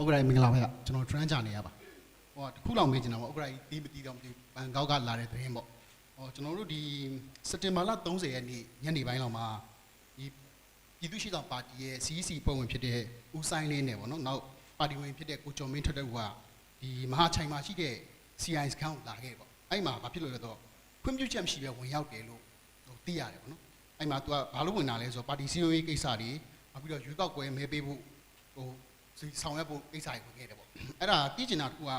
ဥက္ကရာကြီးမင်္ဂလာပါဗျကျွန်တော် trend ကြနေရပါဟိုတခုလောက်မေးချင်တာပေါ့ဥက္ကရာကြီးတီးမတီးတော့မသိဘူးဘန်ကောက်ကလာတဲ့သတင်းပေါ့ဟောကျွန်တော်တို့ဒီစက်တင်ဘာလ30ရက်နေ့ညနေပိုင်းလောက်မှာဒီပြည်သူ့ရှိဆောင်ပါတီရဲ့ CEC ဖွဲ့ဝင်ဖြစ်တဲ့ဦးဆိုင်လင်းနဲ့ပေါ့နော်နောက်ပါတီဝင်ဖြစ်တဲ့ကိုကျော်မင်းထွက်တဲ့ဦးကဒီမဟာချိုင်မှာရှိတဲ့ CI စကန်ကိုလာခဲ့ပေါ့အဲ့မှာဘာဖြစ်လို့လဲဆိုတော့ခွင့်ပြုချက်မရှိဘဲဝင်ရောက်တယ်လို့ဟိုသိရတယ်ပေါ့နော်အဲ့မှာ तू ကဘာလို့ဝင်လာလဲဆိုတော့ပါတီစီယိုရေးကိစ္စတွေနောက်ပြီးတော့ရွေးကောက်ပွဲမဲပေးဖို့ဟိုစီ ဆောင်ရွက်ဖို့ကိစ္စတွေဝင်ခဲ့တယ်ပေါ့အဲ့ဒါသိကျင်တာတစ်ခုက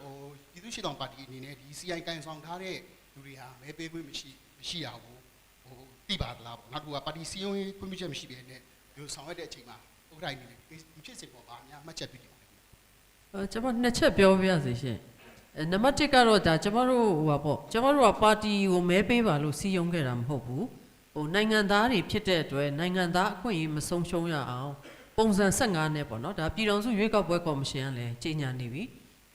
ဟိုပြည်သူ့ရှေ့တောင်ပါတီအနေနဲ့ဒီ CI ကန်ဆောင်ထားတဲ့လူတွေဟာမဲပေးခွင့်မရှိမရှိရဘူးဟိုသိပါသလားပေါ့နောက်တစ်ခုကပါတီစီယုံရေးခွင့်ပြုချက်မရှိဘဲနဲ့ဒီလိုဆောင်ရွက်တဲ့အချိန်မှာဥက္ကဋ္ဌအနေနဲ့ဒီဖြစ်စဉ်ပေါ်ပါအများမှတ်ချက်ပြုတယ်အဲကျွန်မနှစ်ချက်ပြောပြရစီရှင်အဲနံပါတ်1ကတော့ဒါကျွန်မတို့ဟိုပါပေါ့ကျွန်မတို့ကပါတီကိုမဲပေးပါလို့စီယုံခဲ့တာမဟုတ်ဘူးဟိုနိုင်ငံသားတွေဖြစ်တဲ့အတွက်နိုင်ငံသားအခွင့်အရေးမဆုံးရှုံးရအောင် ပုံစံ15နဲ့ပေါ့နော်ဒါပြည်တော်စုရွေးကောက်ပွဲကော်မရှင်ကလည်းကြီးညာနေပြီ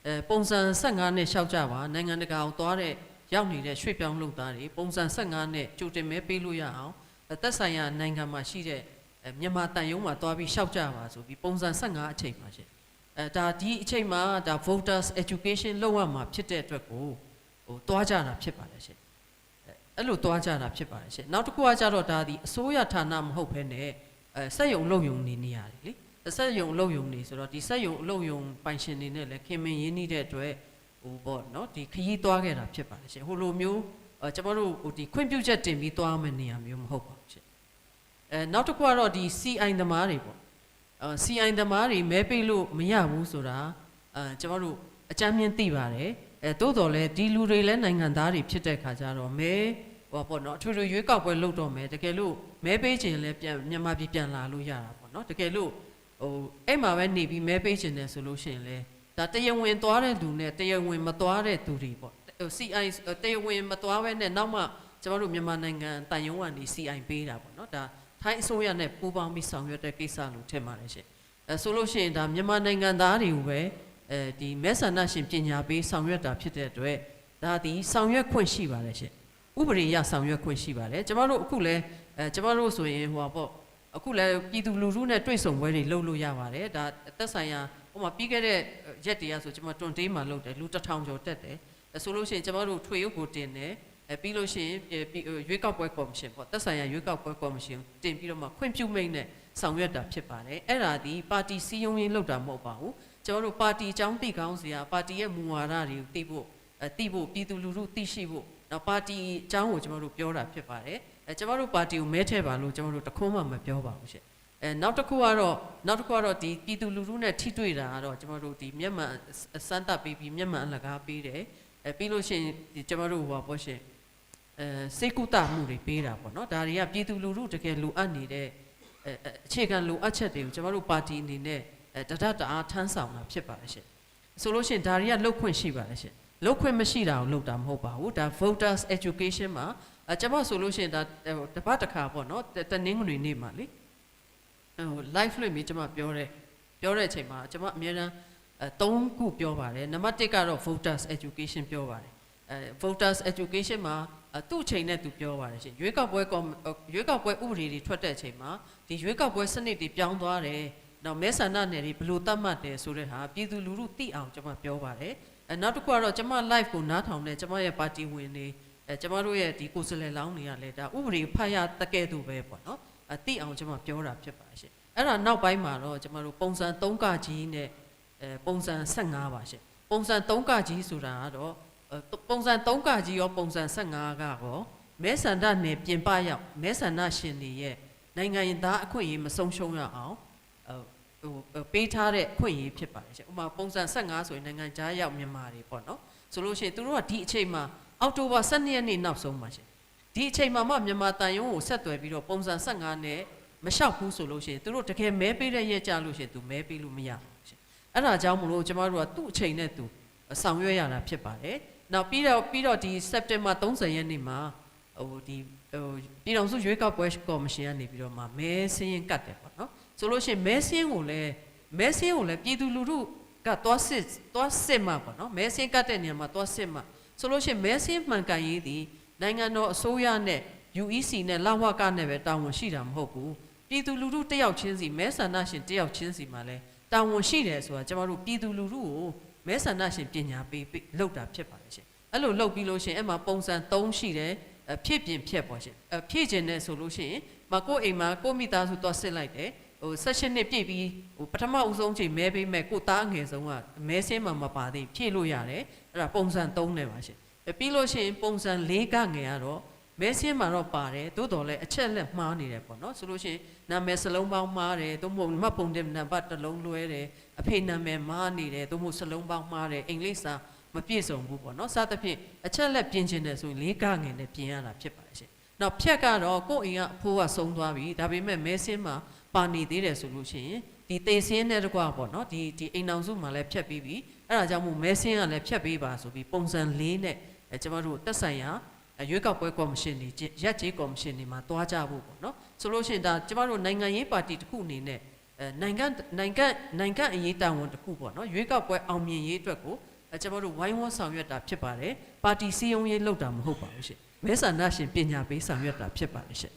အဲပုံစံ15နဲ့ရှောက်ကြပါနိုင်ငံတကာအောင်သွားတဲ့ရောက်နေတဲ့ရွှေ့ပြောင်းလုပ်သားတွေပုံစံ15နဲ့ကြိုတင်မဲပေးလို့ရအောင်အသက်ဆိုင်ရာနိုင်ငံမှာရှိတဲ့အဲမြန်မာတန်ယုံမှာသွားပြီးရှောက်ကြပါဆိုပြီးပုံစံ15အချိန်ပါရှင်အဲဒါဒီအချိန်မှာဒါ voters education လုပ်ရမှာဖြစ်တဲ့အတွက်ကိုဟိုတွားကြတာဖြစ်ပါတယ်ရှင်အဲအဲ့လိုတွားကြတာဖြစ်ပါတယ်ရှင်နောက်တစ်ခုကကြတော့ဒါဒီအစိုးရဌာနမဟုတ်ဘဲနဲ့ အဲစက်ယုံလုံယုံနေနေရတယ်လေစက်ယုံလုံယုံနေဆိုတော့ဒီစက်ယုံလုံယုံပိုင်ရှင်နေနဲ့လည်းခင်မင်ရင်းနှီးတဲ့အတွက်ဟိုပေါ့နော်ဒီခရီးသွားခဲ့တာဖြစ်ပါတယ်ရှင်ဟိုလိုမျိုးအဲကျွန်တော်တို့ဟိုဒီခွင့်ပြုချက်တင်ပြီးသွားမယ့်နေရာမျိုးမဟုတ်ပါဘူးရှင်အဲနောက်တစ်ခုကတော့ဒီ CI သမားတွေပေါ့အာ CI သမားတွေမဲပေးလို့မရဘူးဆိုတာအဲကျွန်တော်တို့အကြမ်းမြင်သိပါတယ်အဲတိုးတော်လဲဒီလူတွေလဲနိုင်ငံသားတွေဖြစ်တဲ့ခါကျတော့မဲဟောပေါ့နော်အထွေထွေရွေးကောက်ပွဲလုပ်တော့မယ်တကယ်လို့ မဲပေးခြင်းလဲပြန်မြန်မာပြည်ပြန်လာလို့ရတာပေါ့နော်တကယ်လို့ဟိုအဲ့မှာပဲနေပြီးမဲပေးခြင်းတယ်ဆိုလို့ရှိရင်လဲဒါတရားဝင်သွားတဲ့လူနဲ့တရားဝင်မသွားတဲ့သူတွေပေါ့ဟို CI တရားဝင်မသွားဘဲနဲ့နောက်မှကျွန်တော်တို့မြန်မာနိုင်ငံတန်ယုံကနေ CI ပေးတာပေါ့နော်ဒါထိုင်းအစိုးရနဲ့ပူးပေါင်းပြီးဆောင်ရွက်တဲ့ကိစ္စလို့ထင်ပါတယ်ရှင်အဲဆိုလို့ရှိရင်ဒါမြန်မာနိုင်ငံသားတွေကိုပဲအဲဒီမဲဆန္ဒရှင်ပညာပေးဆောင်ရွက်တာဖြစ်တဲ့အတွက်ဒါဒီဆောင်ရွက်ခွင့်ရှိပါတယ်ရှင်ဥပဒေအရဆောင်ရွက်ခွင့်ရှိပါတယ်ကျမတို့အခုလဲ အဲကျမတို့ဆိုရင်ဟိုပါပေါ့အခုလဲပြည်သူလူထုနဲ့တွေ့ဆုံပွဲတွေလုပ်လို့ရပါတယ်ဒါသက်ဆိုင်ရာဟိုမှာပြီးခဲ့တဲ့ရက်တည်းရဆိုကျမတွန်တေးမှာလုပ်တယ်လူတစ်ထောင်ကျော်တက်တယ်အဲဆိုလို့ရှိရင်ကျမတို့ထွေရုပ်ကိုတင်တယ်အဲပြီးလို့ရှိရင်အဲပြီးရွေးကောက်ပွဲကော်မရှင်ပေါ့သက်ဆိုင်ရာရွေးကောက်ပွဲကော်မရှင်တင်ပြီးတော့မှခွင့်ပြုမိန့်နဲ့ဆောင်ရွက်တာဖြစ်ပါတယ်အဲ့ဒါဒီပါတီစည်းရုံးရေးလုပ်တာမဟုတ်ပါဘူးကျွန်တော်တို့ပါတီအကြောင်းသိကောင်းစရာပါတီရဲ့မူဝါဒတွေကိုသိဖို့အဲသိဖို့ပြည်သူလူထုသိရှိဖို့နောက်ပါတီအကြောင်းကိုကျွန်တော်တို့ပြောတာဖြစ်ပါတယ် အဲကျွန်တော်တို့ပါတီကိုမဲထည့်ပါလို့ကျွန်တော်တို့တခွန်းမှမပြောပါဘူးရှင့်အဲနောက်တစ်ခုကတော့နောက်တစ်ခုကတော့ဒီပြည်သူလူထုနဲ့ထိတွေ့တာကတော့ကျွန်တော်တို့ဒီမျက်မှန်စမ်းသပ်ပေးပြီးမျက်မှန်အလကားပေးတယ်အဲပြီးလို့ရှိရင်ဒီကျွန်တော်တို့ဟိုပါပေါ့ရှင်အဲစိတ်ကုသမှုတွေပေးတာပေါ့နော်ဒါတွေကပြည်သူလူထုတကယ်လိုအပ်နေတဲ့အဲအဲအခြေခံလိုအပ်ချက်တွေကိုကျွန်တော်တို့ပါတီအနေနဲ့အဲတဒတ်တအားထမ်းဆောင်တာဖြစ်ပါတယ်ရှင်ဆိုလို့ရှိရင်ဒါတွေကလုတ်ခွင့်ရှိပါတယ်ရှင်လုတ်ခွင့်မရှိတာကိုလုတ်တာမဟုတ်ပါဘူးဒါ voters education မှာ အဲကျွန်မဆိုလို့ရှိရင်ဒါဟိုတစ်ပတ်တစ်ခါပေါ့နော်တတနင်္ဂနွေနေ့မှာလေဟို live လွှင့်ပြီးကျွန်မပြောတယ်ပြောတဲ့အချိန်မှာကျွန်မအများအားအဲ၃ခုပြောပါတယ်နံပါတ်1ကတော့ voters education ပြောပါတယ်အဲ voters education မှာအဲသူ့အချိန်နဲ့သူပြောပါတယ်ရှင်ရွေးကောက်ပွဲကော်မရွေးကောက်ပွဲဥပဒေတွေထွက်တဲ့အချိန်မှာဒီရွေးကောက်ပွဲစနစ်တွေပြောင်းသွားတယ်။နောက်မဲဆန္ဒနယ်တွေဘယ်လိုသတ်မှတ်တယ်ဆိုတဲ့ဟာပြည်သူလူထုသိအောင်ကျွန်မပြောပါတယ်။အဲနောက်တစ်ခုကတော့ကျွန်မ live ကိုနားထောင်တဲ့ကျွန်မရဲ့ပါတီဝင်တွေ အဲကျွန်မတို့ရဲ့ဒီကိုယ်စားလှယ်လောင်းတွေကလည်းဒါဥပဒေဖတ်ရတကယ်သူပဲပေါ့နော်။အဲသိအောင်ကျွန်မပြောတာဖြစ်ပါတယ်ရှင်။အဲ့ဒါနောက်ပိုင်းမှာတော့ကျွန်မတို့ပုံစံ3ကကြီးနဲ့အဲပုံစံ15ပါရှင်။ပုံစံ3ကကြီးဆိုတာကတော့အဲပုံစံ3ကကြီးရောပုံစံ15ကရောမဲဆန္ဒနယ်ပြင်ပရောက်မဲဆန္ဒရှင်တွေရဲ့နိုင်ငံရင်သားအခွင့်အရေးမဆုံးရှုံးရအောင်အဲဟိုပေးထားတဲ့အခွင့်အရေးဖြစ်ပါတယ်ရှင်ဥပမာပုံစံ15ဆိုရင်နိုင်ငံခြားရောက်မြန်မာတွေပေါ့နော်ဆိုလို့ရှိရင်သူတို့ကဒီအချိန်မှာ အောက်တိုဘာ12ရက်နေ့နောက်ဆုံးပါရှင်ဒီအချိန်မှာမှမြန်မာတန်ယုံကိုဆက်သွယ်ပြီးတော့ပုံစံ15နဲ့မလျှောက်ဘူးဆိုလို့ရှိရင်သူတို့တကယ်မဲပေးတဲ့ရက်ကြလို့ရှိရင်သူမဲပေးလို့မရဘူးရှင်အဲ့ဒါကြောင့်မလို့ကျမတို့ကသူ့အချိန်နဲ့သူဆောင်ရွက်ရတာဖြစ်ပါတယ်နောက်ပြီးတော့ပြီးတော့ဒီစက်တင်ဘာ30ရက်နေ့မှာဟိုဒီဟိုပြည်တော်စုရွေးကောက်ပွဲကော်မရှင်ကနေပြီးတော့မှမဲစင်းရင်ကတ်တယ်ပေါ့နော်ဆိုလို့ရှိရင်မဲစင်းကိုလည်းမဲစင်းကိုလည်းပြည်သူလူထုကသွားစစ်သွားစစ်မှာပေါ့နော်မဲစင်းကတ်တဲ့နေရာမှာသွားစစ်မှာ ဆိုလို့ရှိရင်မဲစင်းမှန်ကန်ရေးသည်နိုင်ငံတော်အစိုးရနဲ့ UEC နဲ့လဝကနဲ့ပဲတာဝန်ရှိတာမဟုတ်ဘူးပြည်သူလူထုတယောက်ချင်းစီမဲဆန္ဒရှင်တယောက်ချင်းစီမှာလည်းတာဝန်ရှိတယ်ဆိုတာကျမတို့ပြည်သူလူထုကိုမဲဆန္ဒရှင်ပညာပေးပေးလုပ်တာဖြစ်ပါတယ်ရှင်အဲ့လိုလုပ်ပြီးလို့ရှရင်အဲ့မှာပုံစံ3ရှိတယ်အဖြစ်ပြင်ဖြတ်ပေါ့ရှင်အဖြစ်ကျင်တယ်ဆိုလို့ရှိရင်မကိုယ့်အိမ်မှာကိုယ့်မိသားစုသွားစစ်လိုက်တယ် ဟို16နှစ်ပြည့်ပြီးဟိုပထမဦးဆုံးချိန်မဲပေးမဲ့ကိုယ့်သားအငယ်ဆုံးကမဲဆင်းမှာမပါသေးဖြည့်လို့ရတယ်အဲ့ဒါပုံစံ3နဲ့ပါရှင်အဲပြီးလို့ရှိရင်ပုံစံ4ကငယ်ကတော့မဲဆင်းမှာတော့ပါတယ်သို့တော်လည်းအချက်လက်မှားနေတယ်ပေါ့နော်ဆိုလို့ရှိရင်နာမည်စလုံးပေါင်းမှားတယ်သို့မဟုတ်မှတ်ပုံတင်နံပါတ်တစ်လုံးလွဲတယ်အဖေနာမည်မှားနေတယ်သို့မဟုတ်စလုံးပေါင်းမှားတယ်အင်္ဂလိပ်စာမပြည့်စုံဘူးပေါ့နော်စသဖြင့်အချက်လက်ပြင်ချင်တယ်ဆိုရင်လေးကငယ်နဲ့ပြင်ရတာဖြစ်ပါတယ်ရှင် နောက်ဖြတ်ကတော့ကိုယ့်အိမ်ကအဖိုးကဆုံးသွားပြီဒါပေမဲ့မဲဆင်းမှာပါနေသေးတယ်ဆိုလို့ရှိရင်ဒီသေစင်းနဲ့တကွာပေါ့နော်ဒီဒီအိမ်အောင်စုမှာလည်းဖြတ်ပြီးပြီအဲ့ဒါကြောင့်မို့မဲဆင်းကလည်းဖြတ်ပေးပါဆိုပြီးပုံစံ၄နဲ့အဲကျမတို့တက်ဆိုင်ရာအဲရွေးကောက်ပွဲကော်မရှင်တွေကြီးရက်ကြီးကော်မရှင်တွေမှာတွားကြဖို့ပေါ့နော်ဆိုလို့ရှိရင်ဒါကျမတို့နိုင်ငံရေးပါတီတစ်ခုအနေနဲ့အဲနိုင်ငံနိုင်ငံနိုင်ငံအရေးတာဝန်တစ်ခုပေါ့နော်ရွေးကောက်ပွဲအောင်မြင်ရေးအတွက်ကိုအဲကျမတို့ဝိုင်းဝန်းဆောင်ရွက်တာဖြစ်ပါတယ်ပါတီစည်းရုံးရေးလုပ်တာမဟုတ်ပါဘူးရှင် မဲဆန္ဒရှင်ပညာပေးဆောင်ရွက်တာဖြစ်ပါတယ်ရှင်